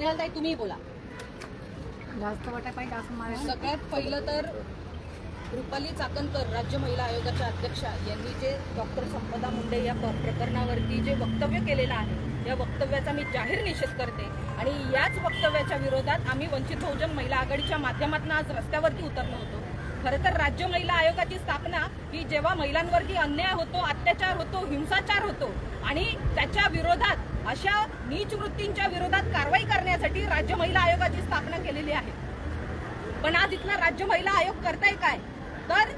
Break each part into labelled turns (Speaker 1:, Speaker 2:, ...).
Speaker 1: स्नेहलताई तुम्ही बोला.
Speaker 2: जास्त वाटा पाहिजे असं मला
Speaker 1: सगळ्यात पहिलं तर रुपाली चाकणकर राज्य महिला आयोगाच्या अध्यक्षा यांनी जे डॉक्टर संपदा मुंडे या प- प्रकरणावरती जे वक्तव्य केलेलं आहे या वक्तव्याचा मी जाहीर निषेध करते. आणि याच वक्तव्याच्या विरोधात आम्ही वंचित बहुजन महिला आघाडीच्या माध्यमातून आज रस्त्यावरती उतरलो होतो. खरं तर राज्य महिला आयोगाची स्थापना ही जेव्हा महिलांवरती अन्याय होतो अत्याचार होतो हिंसाचार होतो आणि त्याच्या विरोधात अशा नीच वृत्तींच्या विरोधात कारवाई करण्यासाठी राज्य महिला आयोगाची स्थापना केलेली आहे. पण आज इथला राज्य महिला आयोग करताय काय? तर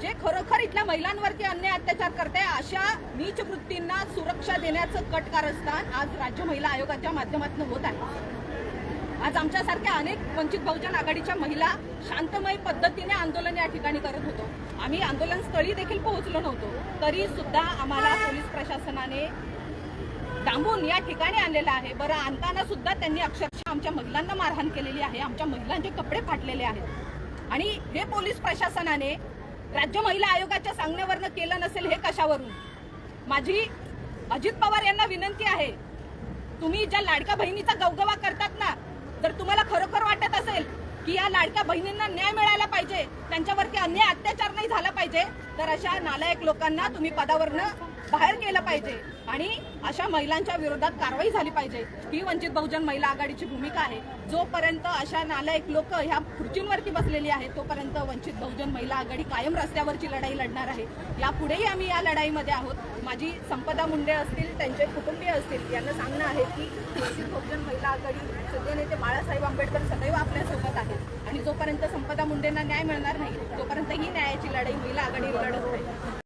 Speaker 1: जे खरोखर इथल्या महिलांवरती अन्याय अत्याचार करताय अशा नीच वृत्तींना सुरक्षा देण्याचं कट कारस्थान आज राज्य महिला आयोगाच्या माध्यमातून होत आहे. आज आमच्यासारख्या अनेक वंचित बहुजन आघाडीच्या महिला शांतमय पद्धतीने आंदोलन या ठिकाणी करत होतो. आम्ही आंदोलन स्थळी देखील पोहोचलो नव्हतो. तरी सुद्धा आम्हाला पोलीस प्रशासनाने डांबून या ठिकाणी आणलेलं आहे. बरं आणताना सुद्धा त्यांनी अक्षरशः आमच्या महिलांना मारहाण केलेली आहे. आमच्या महिलांचे कपडे फाटलेले आहेत. आणि हे पोलीस प्रशासनाने राज्य महिला आयोगाच्या सांगण्यावरनं केलं नसेल हे कशावरून? माझी अजित पवार यांना विनंती आहे तुम्ही ज्या लाडक्या बहिणीचा गवगवा करता जर तुम्हाला खरोखर वाटत असेल की या लाडक्या बहिणींना न्याय मिळायला पाहिजे त्यांच्यावरती अन्याय अत्याचार नाही झाला पाहिजे तर अशा नालायक लोकांना तुम्ही पदावरनं बाहेर केलं पाहिजे आणि अशा महिलांच्या विरोधात कारवाई झाली पाहिजे. ही वंचित बहुजन महिला आघाडीची भूमिका आहे. जोपर्यंत अशा नालायक लोक ह्या खुर्चींवरती बसलेली आहेत तोपर्यंत वंचित बहुजन महिला आघाडी कायम रस्त्यावरची लढाई लढणार आहे. यापुढेही आम्ही या लढाईमध्ये आहोत. माझी संपदा मुंडे असतील त्यांचे कुटुंबीय असतील यांना सांगणं आहे की वंचित बहुजन महिला आघाडी सध्या नेते बाळासाहेब आंबेडकर सदैव आपल्यासोबत आहेत. आणि जोपर्यंत संपदा मुंडेंना न्याय मिळणार नाही तोपर्यंत ही न्यायाची लढाई महिला आघाडी लढत नाही.